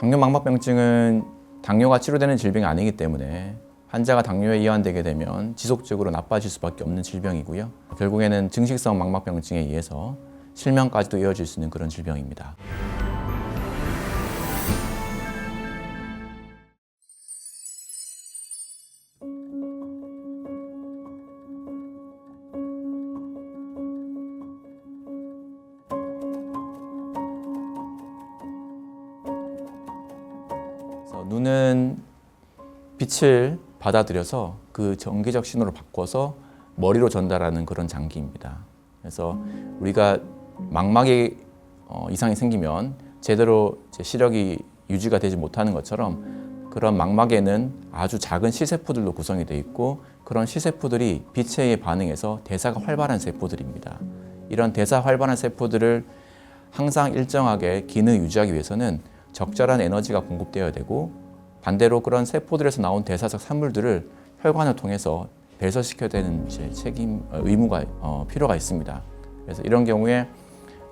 당뇨 망막병증은 당뇨가 치료되는 질병이 아니기 때문에 환자가 당뇨에 이완되게 되면 지속적으로 나빠질 수밖에 없는 질병이고요. 결국에는 증식성 망막병증에 의해서 실명까지도 이어질 수 있는 그런 질병입니다. 눈은 빛을 받아들여서 그 전기적 신호를 바꿔서 머리로 전달하는 그런 장기입니다. 그래서 우리가 망막에 어, 이상이 생기면 제대로 시력이 유지가 되지 못하는 것처럼 그런 망막에는 아주 작은 시세포들로 구성이 되어 있고 그런 시세포들이 빛에 반응해서 대사가 활발한 세포들입니다. 이런 대사 활발한 세포들을 항상 일정하게 기능 유지하기 위해서는 적절한 에너지가 공급되어야 되고 반대로 그런 세포들에서 나온 대사적 산물들을 혈관을 통해서 배설시켜야 되는 책임 어, 의무가 어, 필요가 있습니다. 그래서 이런 경우에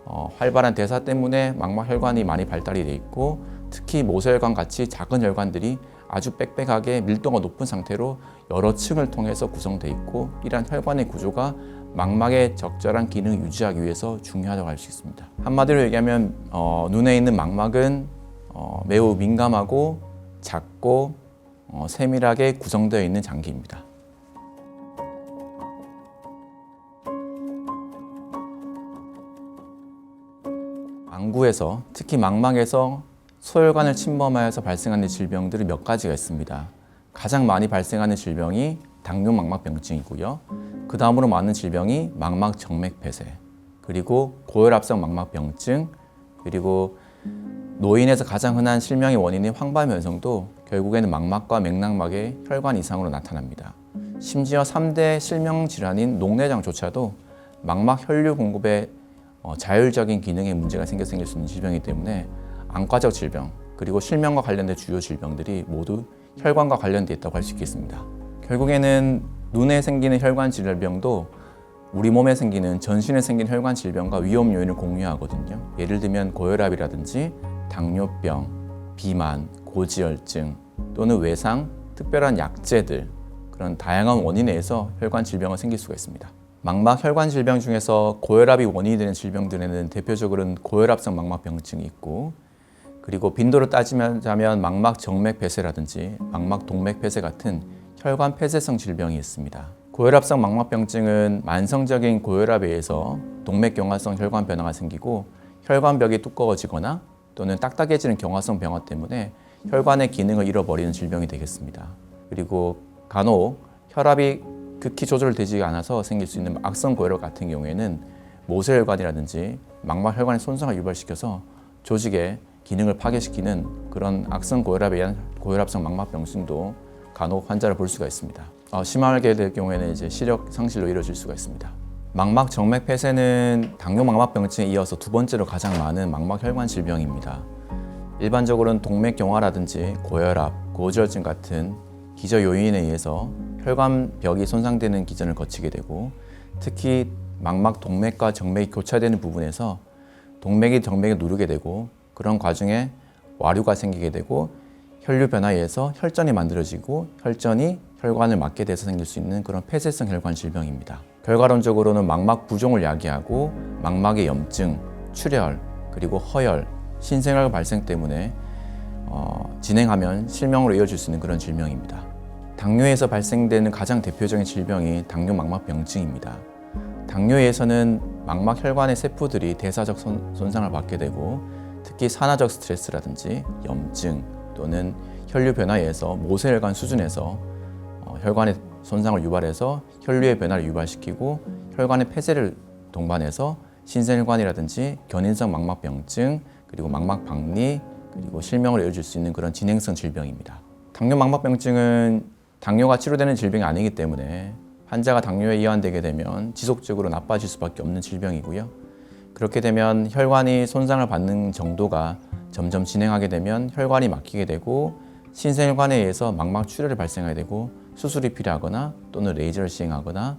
어, 활발한 대사 때문에 망막 혈관이 많이 발달이 돼 있고 특히 모세혈관 같이 작은 혈관들이 아주 빽빽하게 밀도가 높은 상태로 여러 층을 통해서 구성돼 있고 이러한 혈관의 구조가 망막의 적절한 기능을 유지하기 위해서 중요하다고 할 수 있습니다. 한마디로 얘기하면 어, 눈에 있는 망막은 어, 매우 민감하고 작고 어, 세밀하게 구성되어 있는 장기입니다. 안구에서 특히 망막에서 소혈관을 침범하여서 발생하는 질병들이 몇 가지가 있습니다. 가장 많이 발생하는 질병이 당뇨 망막병증이고요. 그 다음으로 많은 질병이 망막 정맥 폐쇄, 그리고 고혈압성 망막병증, 그리고 노인에서 가장 흔한 실명의 원인인 황반변성도 결국에는 망막과 맥락막의 혈관 이상으로 나타납니다. 심지어 3대 실명 질환인 녹내장조차도 망막 혈류 공급에 어, 자율적인 기능에 문제가 생겨 생길 수 있는 질병이기 때문에 안과적 질병 그리고 실명과 관련된 주요 질병들이 모두 혈관과 관련돼 있다고 할 수 있겠습니다. 결국에는 눈에 생기는 혈관 질병도 우리 몸에 생기는 전신에 생기는 혈관 질병과 위험 요인을 공유하거든요. 예를 들면 고혈압이라든지 당뇨병, 비만, 고지혈증 또는 외상, 특별한 약제들 그런 다양한 원인에 의해서 혈관 질병이 생길 수가 있습니다. 망막 혈관 질병 중에서 고혈압이 원인이 되는 질병들에는 대표적으로는 고혈압성 망막병증이 있고 그리고 빈도로 따지자면 망막 정맥 폐쇄라든지 망막 동맥 폐쇄 같은 혈관 폐쇄성 질병이 있습니다. 고혈압성 망막병증은 만성적인 고혈압에 의해서 동맥경화성 혈관 변화가 생기고 혈관벽이 두꺼워지거나 또는 딱딱해지는 경화성 변화 때문에 혈관의 기능을 잃어버리는 질병이 되겠습니다. 그리고 간혹 혈압이 극히 조절되지 않아서 생길 수 있는 악성 고혈압 같은 경우에는 모세혈관이라든지 망막 혈관의 손상을 유발시켜서 조직의 기능을 파괴시키는 그런 악성 고혈압에 의한 고혈압성 망막병증도 간혹 환자를 볼 수가 있습니다. 어, 심하게 될 경우에는 이제 시력 상실로 이뤄질 수가 있습니다. 망막 정맥 폐쇄는 당뇨 망막병증에 이어서 두 번째로 가장 많은 망막 혈관 질병입니다. 일반적으로는 동맥 경화라든지 고혈압, 고지혈증 같은 기저 요인에 의해서 혈관벽이 손상되는 기전을 거치게 되고 특히 망막 동맥과 정맥이 교차되는 부분에서 동맥이 정맥을 누르게 되고 그런 과정에 와류가 생기게 되고 혈류 변화에 의해서 혈전이 만들어지고 혈전이 혈관을 막게 돼서 생길 수 있는 그런 폐쇄성 혈관 질병입니다. 결과론적으로는 망막 부종을 야기하고 망막의 염증, 출혈, 그리고 허혈, 신생활 발생 때문에 어, 진행하면 실명으로 이어질 수 있는 그런 질병입니다. 당뇨에서 발생되는 가장 대표적인 질병이 당뇨 망막병증입니다. 당뇨에서는 망막 혈관의 세포들이 대사적 손, 손상을 받게 되고 특히 산화적 스트레스라든지 염증 또는 혈류 변화에 의해서 모세혈관 수준에서 어, 혈관의 손상을 유발해서 혈류의 변화를 유발시키고 혈관의 폐쇄를 동반해서 신생혈관이라든지 견인성 망막병증 그리고 망막박리 그리고 실명을 이어줄 수 있는 그런 진행성 질병입니다. 당뇨 망막병증은 당뇨가 치료되는 질병이 아니기 때문에 환자가 당뇨에 이완되게 되면 지속적으로 나빠질 수밖에 없는 질병이고요. 그렇게 되면 혈관이 손상을 받는 정도가 점점 진행하게 되면 혈관이 막히게 되고 신생혈관에 의해서 망막 출혈이 발생하게 되고 수술이 필요하거나 또는 레이저를 시행하거나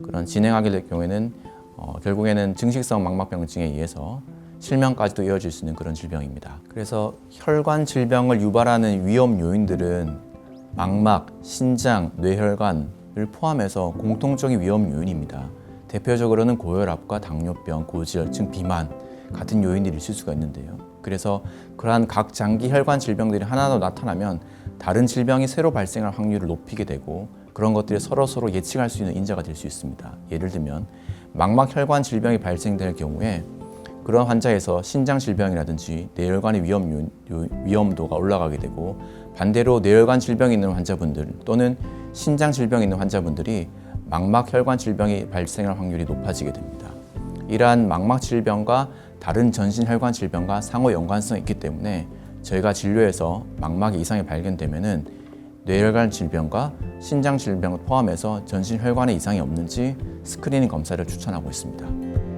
그런 진행하게 될 경우에는 어, 결국에는 증식성 망막병증에 의해서 실명까지도 이어질 수 있는 그런 질병입니다. 그래서 혈관 질병을 유발하는 위험 요인들은 망막, 신장, 뇌혈관을 포함해서 공통적인 위험 요인입니다. 대표적으로는 고혈압과 당뇨병, 고지혈증, 비만 같은 요인들이 있을 수가 있는데요. 그래서 그러한 각 장기 혈관 질병들이 하나 더 나타나면 다른 질병이 새로 발생할 확률을 높이게 되고 그런 것들이 서로 서로 예측할 수 있는 인자가 될 수 있습니다. 예를 들면 망막 혈관 질병이 발생될 경우에 그런 환자에서 신장 질병이라든지 뇌혈관의 위험 위험도가 올라가게 되고 반대로 뇌혈관 질병이 있는 환자분들 또는 신장 질병이 있는 환자분들이 망막 혈관 질병이 발생할 확률이 높아지게 됩니다. 이러한 망막 질병과 다른 전신 혈관 질병과 상호 연관성이 있기 때문에 저희가 진료에서 망막에 이상이 발견되면은 뇌혈관 질병과 신장 질병을 포함해서 전신 혈관에 이상이 없는지 스크리닝 검사를 추천하고 있습니다.